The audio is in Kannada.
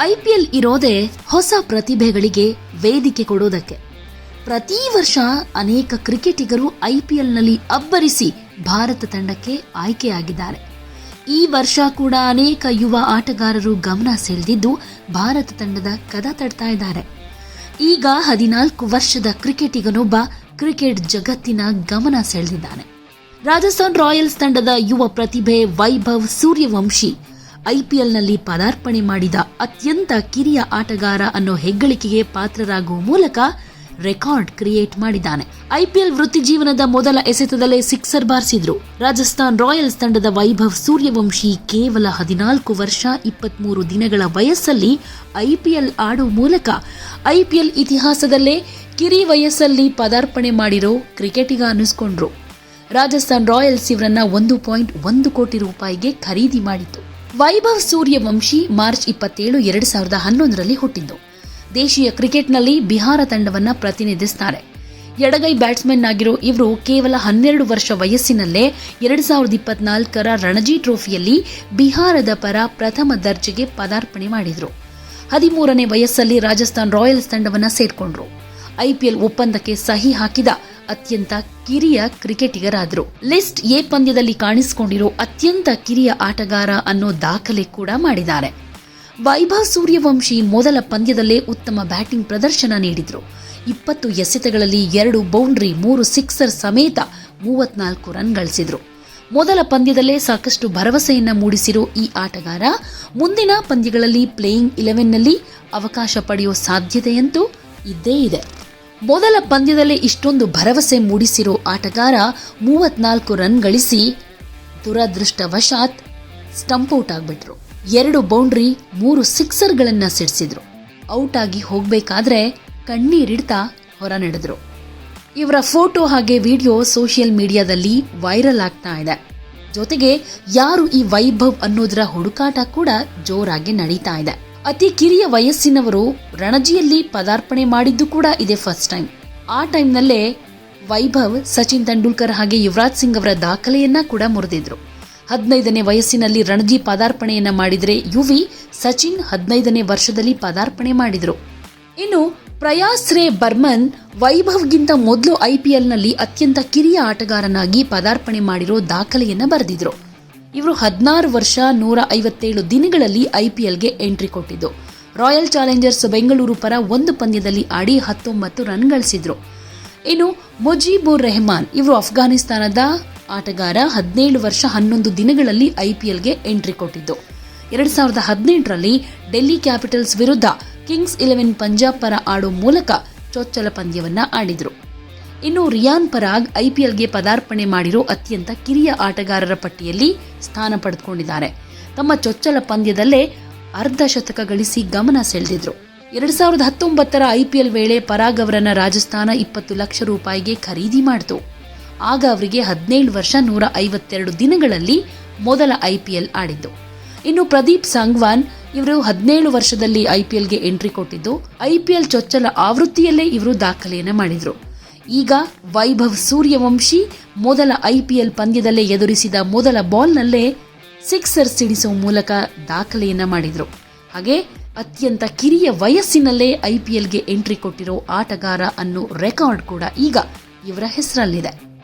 ಐಪಿಎಲ್ ಇರೋದೇ ಹೊಸ ಪ್ರತಿಭೆಗಳಿಗೆ ವೇದಿಕೆ ಕೊಡೋದಕ್ಕೆ. ಪ್ರತಿ ವರ್ಷ ಅನೇಕ ಕ್ರಿಕೆಟಿಗರು ಐಪಿಎಲ್ನಲ್ಲಿ ಅಬ್ಬರಿಸಿ ಭಾರತ ತಂಡಕ್ಕೆ ಆಯ್ಕೆಯಾಗಿದ್ದಾರೆ. ಈ ವರ್ಷ ಕೂಡ ಅನೇಕ ಯುವ ಆಟಗಾರರು ಗಮನ ಸೆಳೆದಿದ್ದು ಭಾರತ ತಂಡದ ಕದ ತಡ್ತಾ ಇದ್ದಾರೆ. ಈಗ ಹದಿನಾಲ್ಕು ವರ್ಷದ ಕ್ರಿಕೆಟಿಗನೊಬ್ಬ ಕ್ರಿಕೆಟ್ ಜಗತ್ತಿನ ಗಮನ ಸೆಳೆದಿದ್ದಾನೆ. ರಾಜಸ್ಥಾನ್ ರಾಯಲ್ಸ್ ತಂಡದ ಯುವ ಪ್ರತಿಭೆ ವೈಭವ್ ಸೂರ್ಯವಂಶಿ ಐಪಿಎಲ್ನಲ್ಲಿ ಪದಾರ್ಪಣೆ ಮಾಡಿದ ಅತ್ಯಂತ ಕಿರಿಯ ಆಟಗಾರ ಅನ್ನೋ ಹೆಗ್ಗಳಿಕೆಗೆ ಪಾತ್ರರಾಗುವ ಮೂಲಕ ರೆಕಾರ್ಡ್ ಕ್ರಿಯೇಟ್ ಮಾಡಿದ್ದಾನೆ. ಐಪಿಎಲ್ ವೃತ್ತಿ ಜೀವನದ ಮೊದಲ ಎಸೆತದಲ್ಲೇ ಸಿಕ್ಸರ್ ಬಾರಿಸಿದ್ರು. ರಾಜಸ್ಥಾನ್ ರಾಯಲ್ಸ್ ತಂಡದ ವೈಭವ್ ಸೂರ್ಯವಂಶಿ ಕೇವಲ ಹದಿನಾಲ್ಕು ವರ್ಷ, ಇಪ್ಪತ್ಮೂರು ದಿನಗಳ ವಯಸ್ಸಲ್ಲಿ ಐಪಿಎಲ್ ಆಡುವ ಮೂಲಕ ಐಪಿಎಲ್ ಇತಿಹಾಸದಲ್ಲೇ ಕಿರಿ ವಯಸ್ಸಲ್ಲಿ ಪದಾರ್ಪಣೆ ಮಾಡಿರೋ ಕ್ರಿಕೆಟಿಗ ಅನ್ನಿಸ್ಕೊಂಡ್ರು. ರಾಜಸ್ಥಾನ್ ರಾಯಲ್ಸ್ ಇವರನ್ನ ಒಂದು ಪಾಯಿಂಟ್ ಒಂದು ಕೋಟಿ ರೂಪಾಯಿಗೆ ಖರೀದಿ ಮಾಡಿತು ವೈಭವ್ ಸೂರ್ಯವಂಶಿ ಮಾರ್ಚ್ ಇಪ್ಪತ್ತೇಳು, ಎರಡು ಸಾವಿರದ ಹನ್ನೊಂದರಲ್ಲಿ ಹುಟ್ಟಿದ್ದು. ದೇಶೀಯ ಕ್ರಿಕೆಟ್ನಲ್ಲಿ ಬಿಹಾರ ತಂಡವನ್ನು ಪ್ರತಿನಿಧಿಸುತ್ತಾರೆ ಎಡಗೈ ಬ್ಯಾಟ್ಸ್ಮನ್ ಆಗಿರೋ ಇವರು ಕೇವಲ ಹನ್ನೆರಡು ವರ್ಷ ವಯಸ್ಸಿನಲ್ಲೇ ಎರಡು ಸಾವಿರದ ಇಪ್ಪತ್ನಾಲ್ಕರ ರಣಜಿ ಟ್ರೋಫಿಯಲ್ಲಿ ಬಿಹಾರದ ಪರ ಪ್ರಥಮ ದರ್ಜೆಗೆ ಪದಾರ್ಪಣೆ ಮಾಡಿದರು. ಹದಿಮೂರನೇ ವಯಸ್ಸಲ್ಲಿ ರಾಜಸ್ಥಾನ್ ರಾಯಲ್ಸ್ ತಂಡವನ್ನು ಸೇರ್ಕೊಂಡ್ರು. ಐಪಿಎಲ್ ಒಪ್ಪಂದಕ್ಕೆ ಸಹಿ ಹಾಕಿದ ಅತ್ಯಂತ ಕಿರಿಯ ಕ್ರಿಕೆಟಿಗರಾದರು. ಲಿಸ್ಟ್ ಎ ಪಂದ್ಯದಲ್ಲಿ ಕಾಣಿಸಿಕೊಂಡಿರೋ ಅತ್ಯಂತ ಕಿರಿಯ ಆಟಗಾರ ಅನ್ನೋ ದಾಖಲೆ ಕೂಡ ಮಾಡಿದ್ದಾರೆ. ವೈಭವ್ ಸೂರ್ಯವಂಶಿ ಮೊದಲ ಪಂದ್ಯದಲ್ಲೇ ಉತ್ತಮ ಬ್ಯಾಟಿಂಗ್ ಪ್ರದರ್ಶನ ನೀಡಿದ್ರು. ಇಪ್ಪತ್ತು ಎಸೆತಗಳಲ್ಲಿ ಎರಡು ಬೌಂಡ್ರಿ, ಮೂರು ಸಿಕ್ಸರ್ ಸಮೇತ ಮೂವತ್ನಾಲ್ಕು ರನ್ ಗಳಿಸಿದ್ರು. ಮೊದಲ ಪಂದ್ಯದಲ್ಲೇ ಸಾಕಷ್ಟು ಭರವಸೆಯನ್ನ ಮೂಡಿಸಿರೋ ಈ ಆಟಗಾರ ಮುಂದಿನ ಪಂದ್ಯಗಳಲ್ಲಿ ಪ್ಲೇಯಿಂಗ್ ಇಲೆವೆನ್ನಲ್ಲಿ ಅವಕಾಶ ಪಡೆಯೋ ಸಾಧ್ಯತೆಯಂತೂ ಇದ್ದೇ ಇದೆ. ಮೊದಲ ಪಂದ್ಯದಲ್ಲೇ ಇಷ್ಟೊಂದು ಭರವಸೆ ಮೂಡಿಸಿರೋ ಆಟಗಾರ ಮೂವತ್ನಾಲ್ಕು ರನ್ ಗಳಿಸಿ ದುರದೃಷ್ಟವಶಾತ್ ಸ್ಟಂಪ್ ಔಟ್ ಆಗ್ಬಿಟ್ರು. ಎರಡು ಬೌಂಡ್ರಿ, ಮೂರು ಸಿಕ್ಸರ್ಗಳನ್ನ ಸಿಡಿಸಿದ್ರು. ಔಟ್ ಆಗಿ ಹೋಗ್ಬೇಕಾದ್ರೆ ಕಣ್ಣೀರಿಡ್ತಾ ಹೊರ ನಡೆದ್ರು. ಇವರ ಫೋಟೋ ಹಾಗೆ ವಿಡಿಯೋ ಸೋಷಿಯಲ್ ಮೀಡಿಯಾದಲ್ಲಿ ವೈರಲ್ ಆಗ್ತಾ ಇದೆ. ಜೊತೆಗೆ ಯಾರು ಈ ವೈಭವ್ ಅನ್ನೋದರ ಹುಡುಕಾಟ ಕೂಡ ಜೋರಾಗಿ ನಡೀತಾ ಇದೆ. ಅತಿ ಕಿರಿಯ ವಯಸ್ಸಿನವರು ರಣಜಿಯಲ್ಲಿ ಪದಾರ್ಪಣೆ ಮಾಡಿದ್ದು ಕೂಡ ಇದೆ ಫಸ್ಟ್ ಟೈಮ್. ಆ ಟೈಮ್ನಲ್ಲೇ ವೈಭವ್, ಸಚಿನ್ ತೆಂಡೂಲ್ಕರ್ ಹಾಗೆ ಯುವರಾಜ್ ಸಿಂಗ್ ಅವರ ದಾಖಲೆಯನ್ನ ಕೂಡ ಮುರಿದಿದ್ರು. ಹದಿನೈದನೇ ವಯಸ್ಸಿನಲ್ಲಿ ರಣಜಿ ಪದಾರ್ಪಣೆಯನ್ನ ಮಾಡಿದರೆ ಯುವಿ ಸಚಿನ್ ಹದಿನೈದನೇ ವರ್ಷದಲ್ಲಿ ಪದಾರ್ಪಣೆ ಮಾಡಿದ್ರು. ಇನ್ನು ಪ್ರಯಾಸ್ ರೇ ಬರ್ಮನ್ ವೈಭವ್ಗಿಂತ ಮೊದಲು ಐಪಿಎಲ್ನಲ್ಲಿ ಅತ್ಯಂತ ಕಿರಿಯ ಆಟಗಾರನಾಗಿ ಪದಾರ್ಪಣೆ ಮಾಡಿರೋ ದಾಖಲೆಯನ್ನ ಬರೆದಿದ್ರು. ಇವರು ಹದಿನಾರು ವರ್ಷ ನೂರ ಐವತ್ತೇಳು ದಿನಗಳಲ್ಲಿ ಐಪಿಎಲ್ಗೆ ಎಂಟ್ರಿ ಕೊಟ್ಟಿದ್ದು. ರಾಯಲ್ ಚಾಲೆಂಜರ್ಸ್ ಬೆಂಗಳೂರು ಪರ ಒಂದು ಪಂದ್ಯದಲ್ಲಿ ಆಡಿ ಹತ್ತೊಂಬತ್ತು ರನ್ ಗಳಿಸಿದ್ರು. ಇನ್ನು ಮುಜೀಬುರ್ ರೆಹಮಾನ್ ಇವರು ಅಫ್ಘಾನಿಸ್ತಾನದ ಆಟಗಾರ ಹದಿನೇಳು ವರ್ಷ ಹನ್ನೊಂದು ದಿನಗಳಲ್ಲಿ ಐಪಿಎಲ್ಗೆ ಎಂಟ್ರಿ ಕೊಟ್ಟಿದ್ದು. ಎರಡ್ ಸಾವಿರದ ಹದಿನೆಂಟರಲ್ಲಿ ಡೆಲ್ಲಿ ಕ್ಯಾಪಿಟಲ್ಸ್ ವಿರುದ್ಧ ಕಿಂಗ್ಸ್ ಇಲೆವೆನ್ ಪಂಜಾಬ್ ಪರ ಆಡೋ ಮೂಲಕ ಚೊಚ್ಚಲ ಪಂದ್ಯವನ್ನ ಆಡಿದ್ರು. ಇನ್ನು ರಿಯಾನ್ ಪರಾಗ್ ಐಪಿಎಲ್ಗೆ ಪದಾರ್ಪಣೆ ಮಾಡಿರೋ ಅತ್ಯಂತ ಕಿರಿಯ ಆಟಗಾರರ ಪಟ್ಟಿಯಲ್ಲಿ ಸ್ಥಾನ ಪಡೆದುಕೊಂಡಿದ್ದಾರೆ. ತಮ್ಮ ಚೊಚ್ಚಲ ಪಂದ್ಯದಲ್ಲೇ ಅರ್ಧ ಶತಕ ಗಳಿಸಿ ಗಮನ ಸೆಳೆದಿದ್ರು. ಎರಡ್ ಸಾವಿರದ ಹತ್ತೊಂಬತ್ತರ ಐಪಿಎಲ್ ವೇಳೆ ಪರಾಗ್ ಅವರನ್ನ ರಾಜಸ್ಥಾನ ಇಪ್ಪತ್ತು ಲಕ್ಷ ರೂಪಾಯಿಗೆ ಖರೀದಿ ಮಾಡಿತು. ಆಗ ಅವರಿಗೆ ಹದಿನೇಳು ವರ್ಷ ನೂರ ಐವತ್ತೆರಡು ದಿನಗಳಲ್ಲಿ ಮೊದಲ ಐಪಿಎಲ್ ಆಡಿದ್ದು. ಇನ್ನು ಪ್ರದೀಪ್ ಸಾಂಗ್ವಾನ್ ಇವರು ಹದಿನೇಳು ವರ್ಷದಲ್ಲಿ ಐಪಿಎಲ್ಗೆ ಎಂಟ್ರಿ ಕೊಟ್ಟಿದ್ದು ಐಪಿಎಲ್ ಚೊಚ್ಚಲ ಆವೃತ್ತಿಯಲ್ಲೇ ಇವರು ದಾಖಲೆಯನ್ನು ಮಾಡಿದ್ರು. ಈಗ ವೈಭವ್ ಸೂರ್ಯವಂಶಿ ಮೊದಲ ಐಪಿಎಲ್ ಪಂದ್ಯದಲ್ಲೇ ಎದುರಿಸಿದ ಮೊದಲ ಬಾಲ್ನಲ್ಲೇ ಸಿಕ್ಸರ್ ಸಿಡಿಸುವ ಮೂಲಕ ದಾಖಲೆಯನ್ನ ಮಾಡಿದರು. ಹಾಗೆ ಅತ್ಯಂತ ಕಿರಿಯ ವಯಸ್ಸಿನಲ್ಲೇ ಐಪಿಎಲ್ಗೆ ಎಂಟ್ರಿ ಕೊಟ್ಟಿರೋ ಆಟಗಾರ ಅನ್ನೋ ರೆಕಾರ್ಡ್ ಕೂಡ ಈಗ ಇವರ ಹೆಸರಲ್ಲಿದೆ.